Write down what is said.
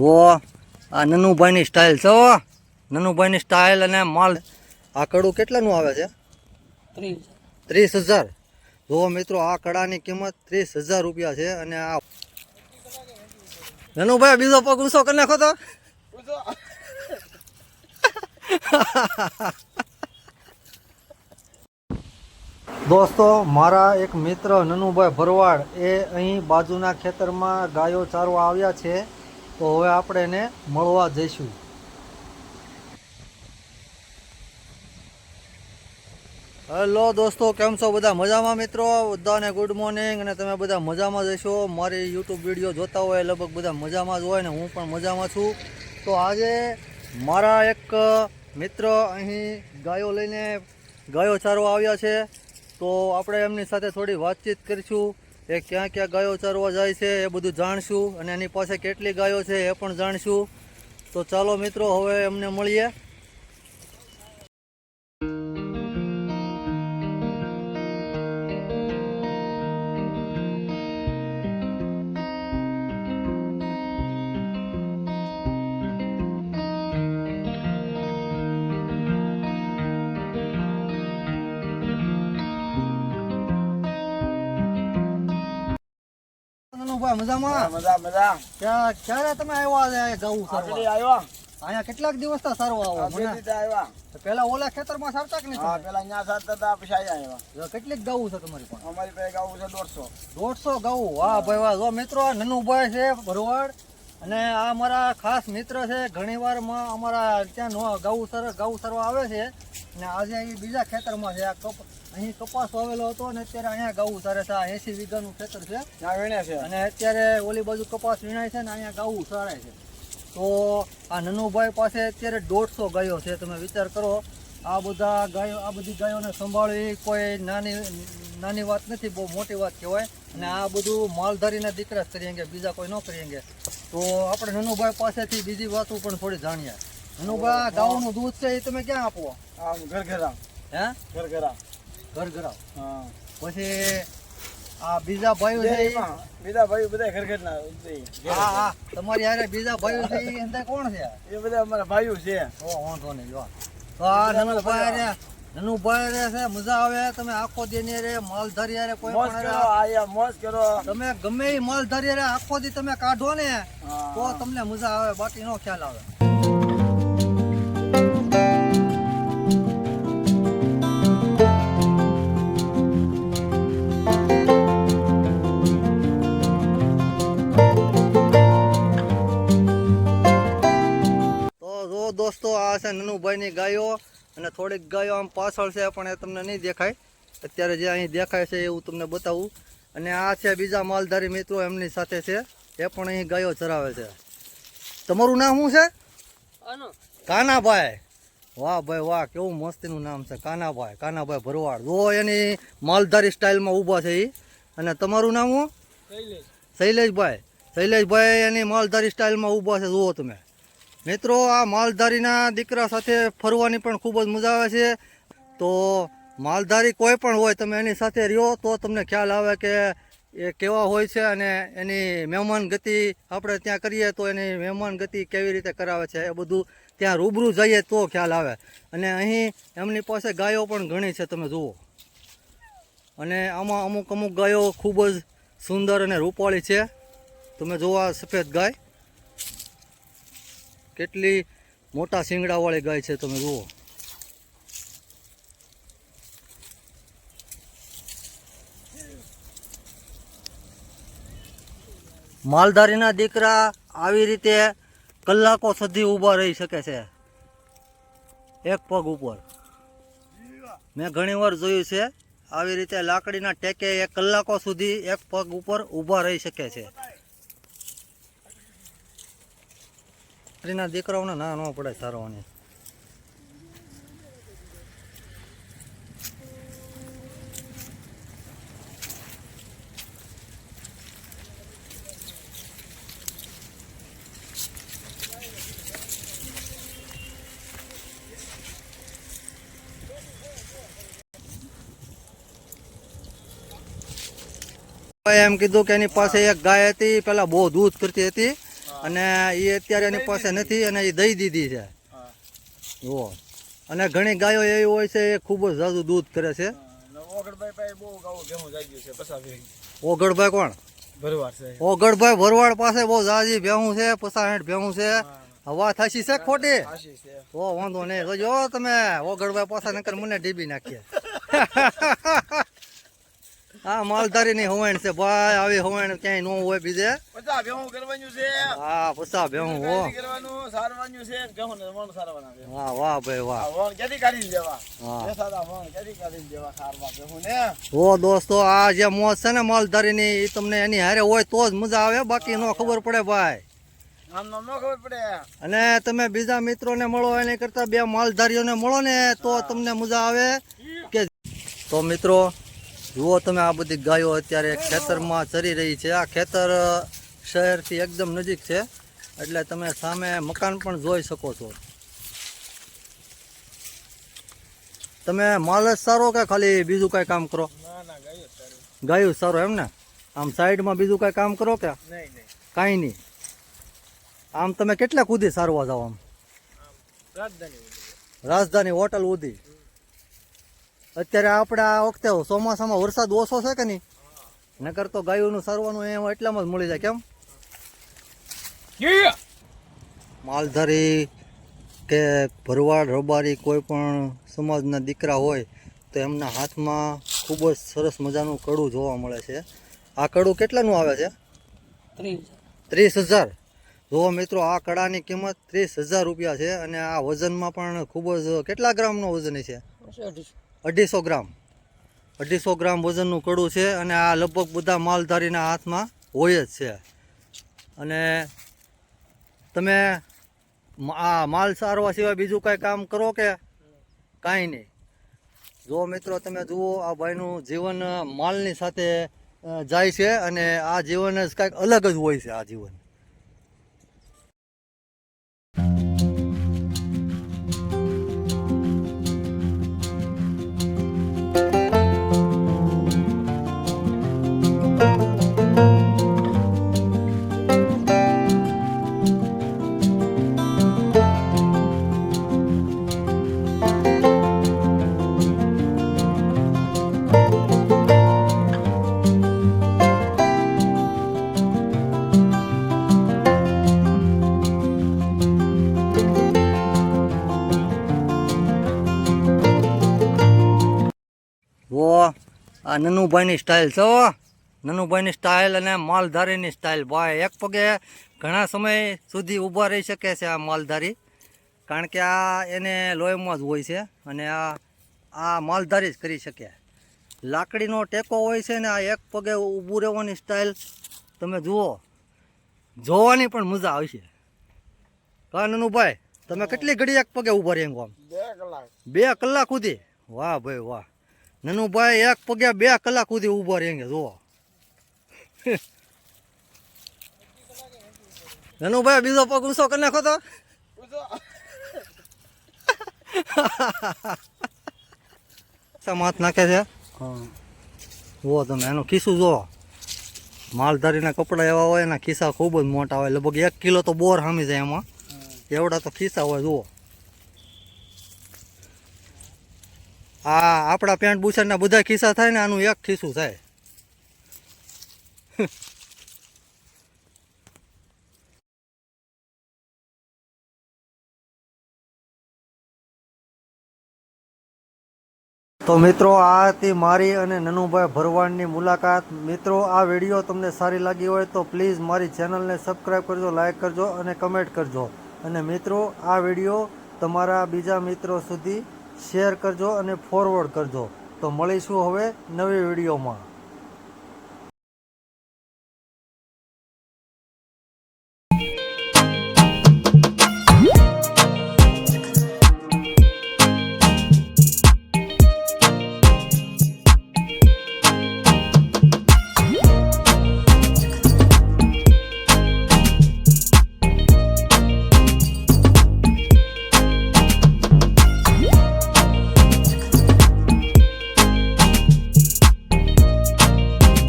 વો આ નનુભાઈની સ્ટાઇલ છે નનુભાઈની સ્ટાઇલ અને માલ આ કડું કેટલાનું આવે છે? ત્રીસ. હજાર. જો મિત્રો આ કડાની કિંમત ત્રીસ હજાર રૂપિયા છે અને આ નનુભાઈ બીજો પગ ઊંચો કરી નાખો તો. દોસ્તો મારા એક મિત્ર નનુભાઈ ભરવાડ એ અહીં બાજુના ખેતરમાં ગાયો ચારવા આવ્યા છે. તો હવે આપણે એને મળવા જઈશું. હેલો દોસ્તો, કેમ છો બધા? મજામાં મિત્રો? બધાને ગુડ મોર્નિંગ અને તમે બધા મજામાં જશો મારી યુટ્યુબ વીડિયો જોતા હોય લગભગ બધા મજામાં જ હોય ને હું પણ મજામાં છું. તો આજે મારા એક મિત્ર અહીં ગાયો લઈને ગાયો ચારવા આવ્યા છે. તો આપણે એમની સાથે થોડી વાતચીત કરીશું. એ ક્યાં ક્યાં ગાયો ચરવા જાય છે એ બધું જાણશું અને એની પાસે કેટલી ગાયો છે એ પણ જાણશું. તો ચાલો મિત્રો, હવે એમને મળીએ. નનુભાઈ મજામાં? મજા મજા. ક્યાં ક્યારે તમે આવ્યા આગળી સારવા આવ્યો. અહીંયા કેટલાક દિવસ તા સારવા આવો મને. આવ્યા. પેલા ઓલા ખેતરમાં સારતા કે નહીં હા પેલા અહીંયા સારતા હતા પછી અહીંયા આવ્યા. કેટલીક ગાવું છે તમારી પાસે? અમારી પાસે ગાવું છે દોઢસો. દોઢસો ગાવું? વાહ ભાઈ વાહ. જો મિત્રો આ નનુભાઈ છે ભરવાડ. અને આ મારા ખાસ મિત્ર છે ઘણી વાર અમારા ત્યાં નો ગાવું સર ગાવું સરવા આવે છે. અને આજે અહીં બીજા ખેતરમાં છે. આ કપ અહીં કપાસ વાવેલો હતો અને અત્યારે અહીંયા ગાવું સરે છે. આ એસી વીઘાનું ખેતર છે. ત્યાં વીણે છે. અને અત્યારે ઓલી બાજુ કપાસ વીણાય છે ને અહીંયા ગાવું સરાય છે. તો આ નનુભાઈ પાસે અત્યારે દોઢસો ગાયો છે. તમે વિચાર કરો આ બધા ગાયો આ બધી ગાયોને સંભાળવી કોઈ નાની નાની વાત નથી બહુ મોટી વાત કહેવાય. અને આ બધું માલધારીના દીકરા જ કરીએ બીજા કોઈ ન કરીએ તો આપણે નનુભાઈ પાસેથી બીજી વાતો પણ થોડી જાણીએ. આ ગાઉનું દૂધ છે એ તમે ક્યાં આપો? આમ ઘર ઘરા હે? ઘર ઘરા ઘર ઘરાવ. હા. પછી આ બીજા ભાઈઓ છે. બીજા ભાઈ બધા ઘર ઘર ના હા હા. તમારી હારે બીજા ભાઈઓ છે એ અંદર કોણ છે? એ બધા અમારા ભાઈઓ છે. ઓ વાંધો નહીં જો. તો આ નનુભાઈ રે નનુભાઈ રે છે મજા આવે. તમે આખો દી રે માલ માલધારી રે કોઈ પણ આયા મોજ કરો. તમે ગમે એ માલધારી રે આખો દી તમે કાઢો ને તો તમને મજા આવે બાકી નો ખ્યાલ આવે. છે નનુભાઈની ગાયો અને થોડીક ગાયો આમ પાછળ છે પણ એ તમને નહીં દેખાય. અત્યારે જે અહીં દેખાય છે એવું તમને બતાવું. અને આ છે બીજા માલધારી મિત્રો એમની સાથે છે. એ પણ અહીં ગાયો ચરાવે છે. તમારું નામ શું છે? કાનાભાઈ. વાહ ભાઈ વાહ કેવું મસ્તીનું નામ છે. કાનાભાઈ કાનાભાઈ ભરવાડ. જો એની માલધારી સ્ટાઇલમાં ઊભા છે એ અને તમારું નામ શું? શૈલેષભાઈ. શૈલેષભાઈ એની માલધારી સ્ટાઇલમાં ઊભા છે જુઓ તમે. મિત્રો, આ માલધારીના દીકરા સાથે ફરવાની પણ ખૂબ જ મજા આવે છે. તો માલધારી કોઈ પણ હોય તમે એની સાથે રહ્યો તો તમને ખ્યાલ આવે કે એ કેવા હોય છે અને એની મહેમાન ગતિ આપણે ત્યાં કરીએ તો એની મહેમાન ગતિ કેવી રીતે કરાવે છે એ બધું ત્યાં રૂબરૂ જઈએ તો ખ્યાલ આવે. અને અહીં એમની પાસે ગાયો પણ ઘણી છે, તમે જુઓ. અને આમાં અમુક અમુક ગાયો ખૂબ જ સુંદર અને રૂપાળી છે. તમે આ સફેદ ગાય. કેટલી મોટા શિંગડાવાળી ગાય છે તમે જુઓ. માલધારીના દીકરા આવી રીતે કલાકો સુધી ઊભા રહી શકે છે. એક પગ ઉપર. મેં ઘણી વાર જોયું છે, આવી રીતે લાકડીના ટેકે એક કલાકો સુધી એક પગ ઉપર ઊભા રહી શકે છે. ના દીકરાઓને ના ન પડે સારવાની એમ કીધું કે એની પાસે એક ગાય હતી, પેલા બહુ દૂધ કરતી હતી. અને એ અત્યારે એની પાસે નથી અને એ દઈ દીધી છે. જુઓ. અને ઘણી ગાયો એવી હોય છે, એ ખૂબ જ ઝાઝું દૂધ કરે છે. ઓગળભાઈ કોણ? ઓગળભાઈ ભરવાડ પાસે બહુ ઝાઝી ભેહું છે પસાહેઠ ભેહું છે. હવા થશી છે ખોટી? ઓ વાંધો નહીં. જો તમે ઓગળભાઈ પાસે, નકર મને ડીબી નાખીએ. હા માલધારી ની હોવાણ છે. ભાઈ આવી હોવાણ ક્યાંય નો હોય બીજે. પચાસ ભેહું કરવાનું છે. હા પસા ભેહું હો. કરવાનું સારવાનું છે. ભેહું ને વણ સારવાના વાહ વાહ ભાઈ વાહ. આ વણ ક્યાંથી કાઢી લેવા હા. બેસાડા વણ ક્યાંથી કાઢી લેવા સારવા ભેહું ને? ઓ દોસ્તો આ જે મોજ છે ને માલધારી ની તમને એની હારે હોય તો જ મજા આવે. બાકી નો ખબર પડે ભાઈ. ન અને તમે બીજા મિત્રોને મળો એની કરતા બે માલધારીઓને મળો ને તો તમને મજા આવે. કે તો મિત્રો જુઓ તમે આ બધી ગાયો અત્યારે ખેતરમાં ચરી રહી છે. આ ખેતર શહેરથી એકદમ નજીક છે. એટલે તમે સામે મકાન પણ જોઈ શકો છો. તમે માલ જ સારો કે ખાલી બીજું કાંઈ કામ કરો? ગાયું સારો. એમ ને? આમ સાઈડમાં બીજું કાંઈ કામ કરો કે? કાંઈ નહીં. આમ તમે કેટલા કુદી સારવા જાઓ આમ? રાજધાની રાજધાની હોટલ ઉધી અત્યારે આપણે આ વખતે ચોમાસામાં વરસાદ ઓછો છે કે નહીં? નકર તો ગાયોનું સરવાનું એ એટલામાં જ મળી જાય કેમ? માલધારી કે ભરવાડ રબારી કોઈ પણ સમાજના દીકરા હોય તો એમના હાથમાં ખૂબ જ સરસ મજાનું કડું જોવા મળે છે. આ કડું કેટલાનું આવે છે? ત્રીસ. હજાર. જુઓ મિત્રો આ કડાની કિંમત ત્રીસ હજાર રૂપિયા છે અને આ વજનમાં પણ ખૂબ જ કેટલા ગ્રામનો વજન છે? અઢીસો ગ્રામ. અઢીસો ગ્રામ વજનનું કડું છે અને આ લગભગ બધા માલધારીના હાથમાં હોય જ છે. અને તમે આ માલ સારવા સિવાય બીજું કાંઈ કામ કરો કે કાંઈ નહીં? જો મિત્રો તમે જુઓ, આ ભાઈનું જીવન માલની સાથે જાય છે અને આ જીવન જ કાંઈક અલગ જ હોય છે, આ જીવન. આ નનુભાઈની સ્ટાઇલ છો. નનુભાઈની સ્ટાઇલ અને માલધારીની સ્ટાઇલ ભાઈ એક પગે ઘણા સમય સુધી ઊભા રહી શકે છે આ માલધારી. કારણ કે આ એને લોહીમાં જ હોય છે અને આ આ માલધારી જ કરી શકે. લાકડીનો ટેકો હોય છે ને આ એક પગે ઊભું રહેવાની સ્ટાઇલ તમે જુઓ જોવાની પણ મજા આવશે કા નનુભાઈ તમે કેટલી ઘડી એક પગે ઊભા રહી આમ? બે કલાક. બે કલાક સુધી? વાહ ભાઈ વાહ. નનુભાઈ એક પગે બે કલાક સુધી ઊભો રહેંગે જુઓ. નનુભાઈ બીજો પગ ઊંચો કરી નાખો તો. હાથ નાખે છે? જુઓ તમે એનું ખિસ્સું જુઓ. માલધારીના કપડાં એવા હોય એના ખિસ્સા ખૂબ જ મોટા હોય. લગભગ એક કિલો તો બોર હામી જાય એમાં. એવડા તો ખિસ્સા હોય જુઓ. આ આપણા પેન્ટ બુશર્ટના બધા ખિસ્સા થાય ને આનું એક ખિસ્સું થાય. તો મિત્રો, આ હતી મારી અને નનુભાઈ ભરવાડની મુલાકાત. મિત્રો, આ વીડિયો તમને સારી લાગી હોય તો પ્લીઝ મારી ચેનલને સબસ્ક્રાઈબ કરજો, લાઇક કરજો અને કમેન્ટ કરજો. અને મિત્રો, આ વીડિયો તમારા બીજા મિત્રો સુધી શેર કરજો અને ફોરવર્ડ કરજો. તો મળીશું હવે નવી વિડીયોમાં.